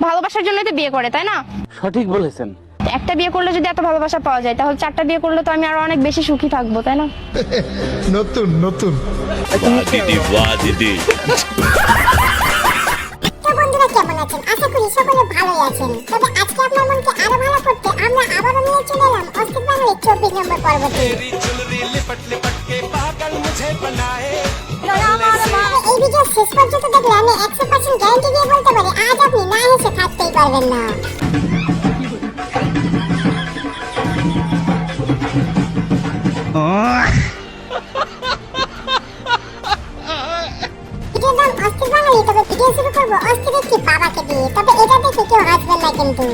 ভালোবাসার জন্যই তো বিয়ে করে তাই না? সঠিক বলেছেন। একটা বিয়ে করলে যদি এত ভালোবাসা পাওয়া যায় তাহলে চারটা বিয়ে করলে তো আমি আরও অনেক বেশি সুখী থাকব তাই না? নতুন নতুন। দিদি বাহ দিদি। তো বন্ধুরা কেমন আছেন? আশা করি সকলে ভালোই আছেন। তবে আজকে আপনার মনকে আরও ভালো করতে আমরা আবারও নিয়ে চলে এলাম অস্তিত্ব বাংলার চব্বিশ নম্বর পর্বতে তবে এই ভিডিও শেষ পর্যন্ত দেখলে আমি একশো পার্সেন্ট গ্যারান্টি দিয়ে বলতে পারি ভিডিও শুরু করব অস্থির একটি বাবাকে দিয়ে, তবে এটা দেখে কেউ হাসবেন না কিন্তু।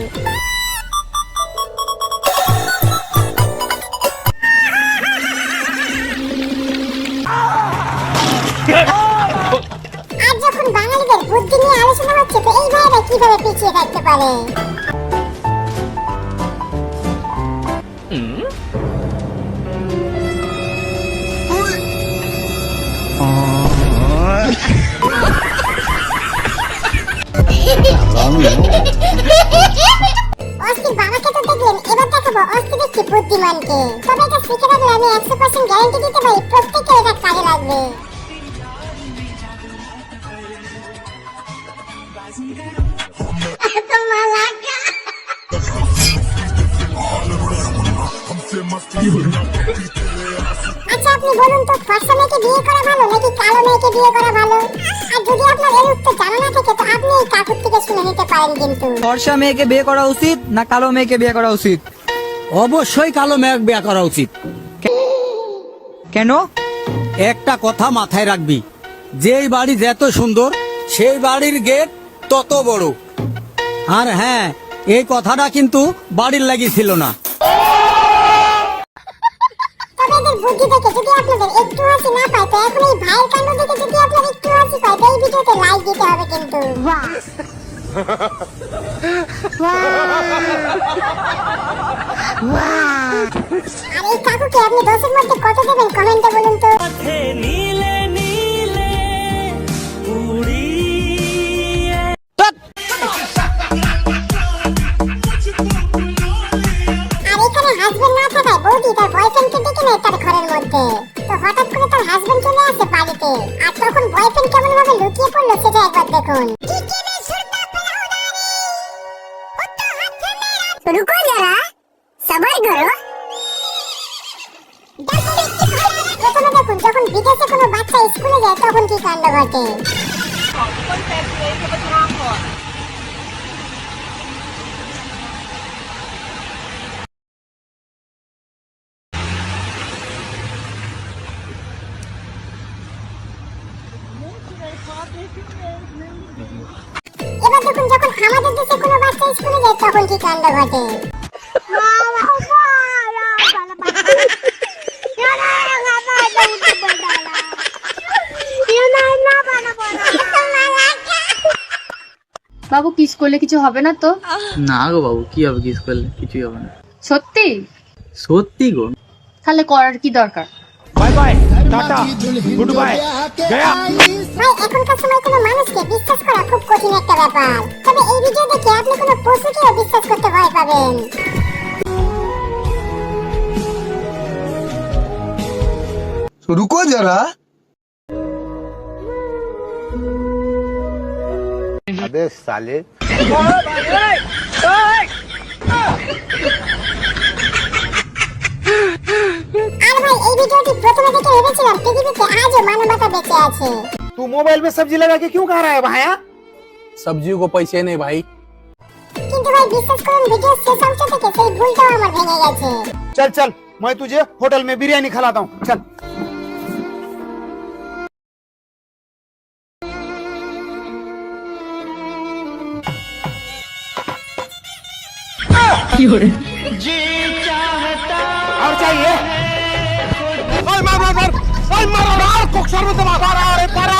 পারে। অস্থির, বাবাকে তো দেখলেন। এবার দেখাবো অস্থির একটি বুদ্ধিমানকে। তবে এটা শিখে রাখলে আমি একশো আচ্ছা আপনি বলুন তো ফর্সা মেয়েকে বিয়ে করা ভালো নাকি কালো মেয়েকে বিয়ে করা ভালো? আর যদি আপনার এর উত্তর জানা না থাকে তো আপনি এই কাকুর থেকে শুনে নিতে পারেন কিন্তু। ফর্সা মেয়েকে বিয়ে করা উচিত না কালো মেয়েকে বিয়ে করা উচিত? অবশ্যই কালো মেঘ বিয়া করা উচিত। কেন? একটা কথা মাথায় রাখবি। যেই বাড়ি যত সুন্দর সেই বাড়ির গেট তত বড়। আর হ্যাঁ এই কথাটা কিন্তু বাড়ির লাগি ছিল না। তবে এদের বুদ্ধি দেখে যদি আপনাদের একটু হাসি না পায় তো এখন এই ভাইয়ের কাণ্ড দেখে যদি আপনার একটু হাসি পায় তো এই ভিডিওতে লাইক দিতে হবে কিন্তু। আর এই কাকুকে আপনি দশের মধ্যে কত দেবেন? কমেন্টে বলুন তো। হাজবেন্ড না থাকায় বৌদি তার বয়ফ্রেন্ডকে ডেকে নেয় তার ঘরের মধ্যে। তো হঠাৎ করে তার হাজবেন্ড চলে আসে বাড়িতে। আর তখন বয়ফ্রেন্ড কেমন ভাবে লুকিয়ে পড়ল সেটা একবার দেখুন। রুকো যারা। সবার করো প্রথমে দেখুন যখন বিদেশে কোনো বাচ্চা স্কুলে যায় তখন কি কাণ্ড ঘটে এবার দেখুন যখন কোনো বাচ্চা স্কুলে যায় তখন কি কাণ্ড ঘটে? বাবু কিস করলে কিছু হবে না তো? না গো বাবু কি হবে কিস করলে কিছুই হবে না। সত্যি? সত্যি গো। তাহলে করার কি দরকার? Bye bye tata goodbye গয়া ভাই এখনকার সময় কোনো মানুষকে বিশ্বাস করা খুব কঠিন একটা ব্যাপার তবে এই ভিডিও দেখে আপনি কোনো পশুকেও বিশ্বাস করতে ভয় পাবেন रुको जरा अबे साले ভেবেছিলাম পৃথিবীতে আজও মানবতা বেঁচে আছে तू मोबाइल में सब्जी लगा के क्यों खा रहा है भाया সবজিও কো পয়সে নেই ভাই কিন্তু ভাই বিশ্বাস করুন ভিডিও শেষ অংশ থেকে সেই ভুলটাও আমার ভেঙে গেছে चल चल मैं तुझे होटल में बिरयानी खिलाता हूँ चल और चाहिए ओए मार मार मार ओए मार मार मार कोक्सर में दबा मार अरे परा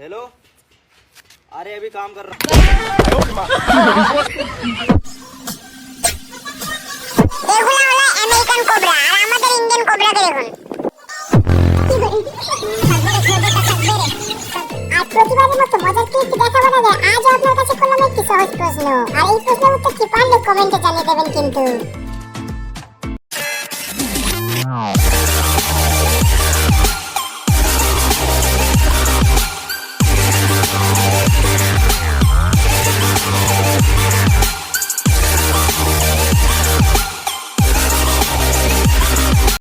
हेलो अरे अभी काम कर रहा এগুলো হলো আমেরিকান কোবরা আর আমাদের ইন্ডিয়ান কোবরাকে দেখুন একটি সহজ প্রশ্ন আর এই প্রশ্নের উত্তর কি পারলে কমেন্টে জানিয়ে দেবেন কিন্তু।